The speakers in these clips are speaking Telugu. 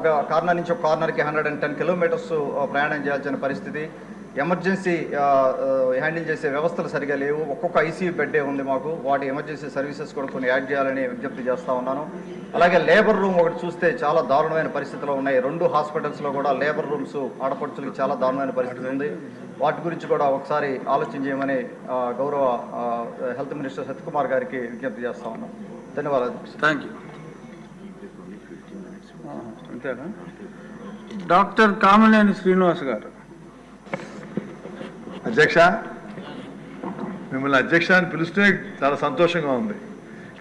ఒక కార్నర్ నుంచి ఒక కార్నర్కి హండ్రెడ్ అండ్ టెన్ కిలోమీటర్స్ ప్రయాణం చేయాల్సిన పరిస్థితి. ఎమర్జెన్సీ హ్యాండిల్ చేసే వ్యవస్థలు సరిగా లేవు. ఒక్కొక్క ఐసీయూ బెడ్డే ఉంది మాకు. వాటి ఎమర్జెన్సీ సర్వీసెస్ కూడా కొన్ని యాడ్ చేయాలని విజ్ఞప్తి చేస్తూ ఉన్నాను. అలాగే లేబర్ రూమ్ ఒకటి చూస్తే చాలా దారుణమైన పరిస్థితిలో ఉన్నాయి. రెండు హాస్పిటల్స్లో కూడా లేబర్ రూమ్స్ ఆడపడుచులకి చాలా దారుణమైన పరిస్థితి ఉంది. వాటి గురించి కూడా ఒకసారి ఆలోచన చేయమని గౌరవ హెల్త్ మినిస్టర్ సత్యకుమార్ గారికి విజ్ఞప్తి చేస్తా ఉన్నాను. ధన్యవాదాలు. థ్యాంక్ యూ అంతేనా? డాక్టర్ కామలేని శ్రీనివాస్ గారు. అధ్యక్ష మిమ్మల్ని అధ్యక్ష అని పిలిస్తే చాలా సంతోషంగా ఉంది.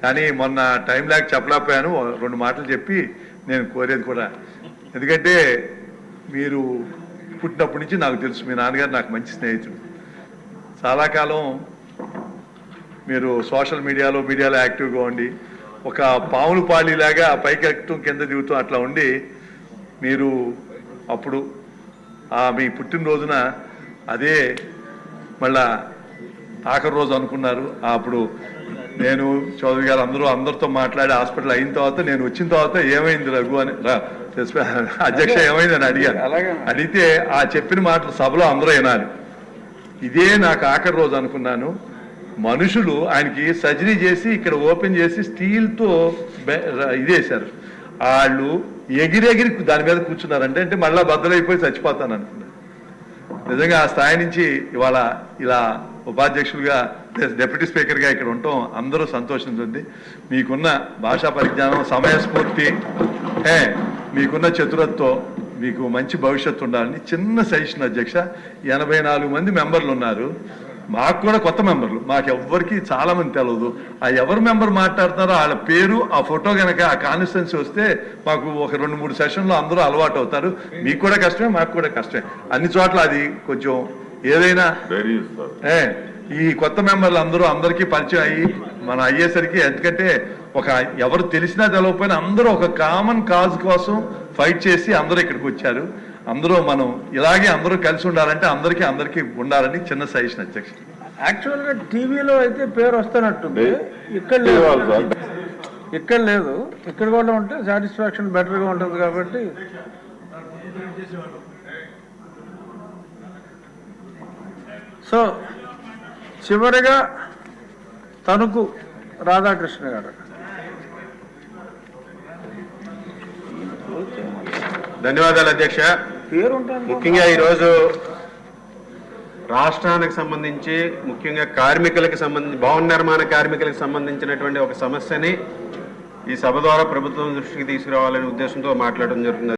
కానీ మొన్న టైం లేక చెప్పలేకపోయాను. రెండు మాటలు చెప్పి నేను కోరేది కూడా. ఎందుకంటే మీరు పుట్టినప్పటి నుంచి నాకు తెలుసు. మీ నాన్నగారు నాకు మంచి స్నేహితుడు చాలా కాలం మీరు సోషల్ మీడియాలో మీడియాలో యాక్టివ్గా ఉండి ఒక పాములు పాలిలాగా పైకి ఎక్కటం కింద దిగుతూ అట్లా ఉండి మీరు అప్పుడు ఆ మీ పుట్టినరోజున అదే మళ్ళా ఆఖరి రోజు అనుకున్నారు. అప్పుడు నేను చౌదరి గారు అందరూ అందరితో మాట్లాడి హాస్పిటల్ అయిన తర్వాత నేను వచ్చిన తర్వాత ఏమైంది రఘు అని అధ్యక్ష ఏమైంది అని అడిగాను. అలాగే. అడిగితే ఆ చెప్పిన మాటలు సభలో అందరూ వినాలి. ఇదే నాకు ఆఖరి రోజు అనుకున్నాను. మనుషులు ఆయనకి సర్జరీ చేసి ఇక్కడ ఓపెన్ చేసి స్టీల్తో ఇదేశారు వాళ్ళు ఎగిరెగిరి దాని మీద కూర్చున్నారంటే అంటే మళ్ళీ బద్దలైపోయి చచ్చిపోతాను అనుకున్నాను నిజంగా ఆ స్థాయి నుంచి ఇవాళ ఇలా ఉపాధ్యక్షులుగా డెప్యూటీ స్పీకర్గా ఇక్కడ ఉండటం అందరూ సంతోషించండి మీకున్న భాషా పరిజ్ఞానం సమయస్ఫూర్తి ఏ మీకున్న చతురత్వం మీకు మంచి భవిష్యత్తు ఉండాలని చిన్న సజెషన్ అధ్యక్ష. ఎనభై నాలుగు మంది మెంబర్లు ఉన్నారు. మాకు కూడా కొత్త మెంబర్లు. మాకు ఎవ్వరికి చాలా మంది తెలియదు ఆ ఎవరు మెంబర్ మాట్లాడుతున్నారో వాళ్ళ పేరు ఆ ఫోటో కనుక ఆ కాన్స్టిట్యున్సీ వస్తే మాకు ఒక రెండు మూడు సెషన్లో అందరూ అలవాటు అవుతారు. మీకు కూడా కష్టమే మాకు కూడా కష్టమే. అన్ని చోట్ల అది కొంచెం ఏదైనా ఏ ఈ కొత్త మెంబర్లు అందరూ అందరికీ పరిచయం అయ్యి మనం అయ్యేసరికి ఎందుకంటే ఒక ఎవరు తెలిసినా తెలవకపోయినా అందరూ ఒక కామన్ కాజ్ కోసం ఫైట్ చేసి అందరూ ఇక్కడికి వచ్చారు. అందరూ మనం ఇలాగే అందరూ కలిసి ఉండాలంటే అందరికీ అందరికీ ఉండాలని చిన్న సజెషన్ అధ్యక్ష. యాక్చువల్గా టీవీలో అయితే పేరు వస్తున్నట్టుంది. ఇక్కడ. ఇక్కడ లేదు. ఇక్కడ కూడా ఉంటే సాటిస్ఫాక్షన్ బెటర్గా ఉంటుంది కాబట్టి. సో చివరిగా తణుకు రాధాకృష్ణ గారు. ధన్యవాదాలు అధ్యక్ష. ముఖ్యంగా ఈరోజు రాష్ట్రానికి సంబంధించి ముఖ్యంగా కార్మికులకు సంబంధించి భవన నిర్మాణ కార్మికులకు సంబంధించినటువంటి ఒక సమస్యని ఈ సభ ద్వారా ప్రభుత్వం దృష్టికి తీసుకురావాలనే ఉద్దేశంతో మాట్లాడడం జరుగుతుంది.